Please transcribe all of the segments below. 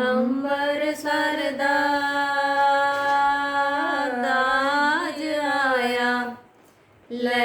अंबर सरदा ताज आया। ले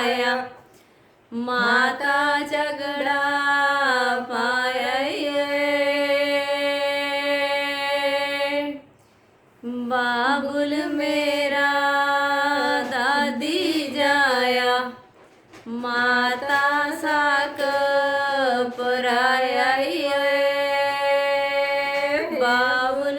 पाया माता झगड़ा पाया बाबुल मेरा दादी जाया माता साक पराया बाबुल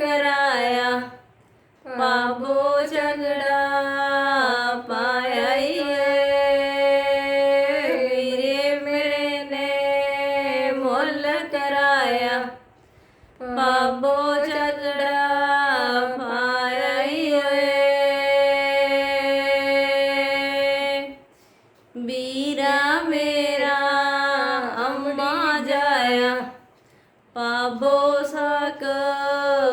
कराया। बाबो झगड़ा पाया वीरे मेरे ने मोल कराया। बाबो झगड़ा पाया बीरा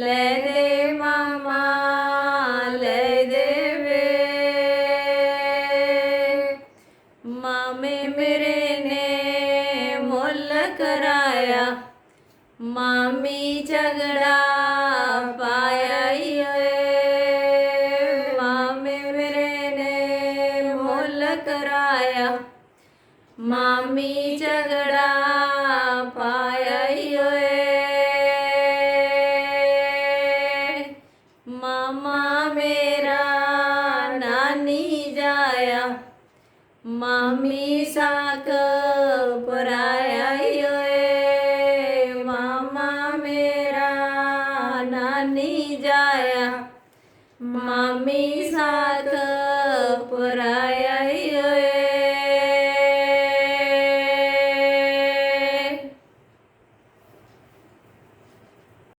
ਲੈ ਦੇ ਮਾਮਾ, ਲੈ ਦੇ ਵੇ ਮਾਮੇ ਮੇਰੇ ਨੇ ਮੁੱਲ ਕਰਾਇਆ, ਮਾਮੀ ਝਗੜਾ ਪਾਇਆ ਈ ਓਏ ਮਾਮੇ ਮੇਰੇ ਨੇ ਮੁੱਲ ਕਰਾਇਆ, ਮਾਮੀ ਝਗੜਾ ਪਾਇਆ मामा मेरा नानी जाया। मामी साक पराया यो मामा मेरा नानी जाया। मामी साक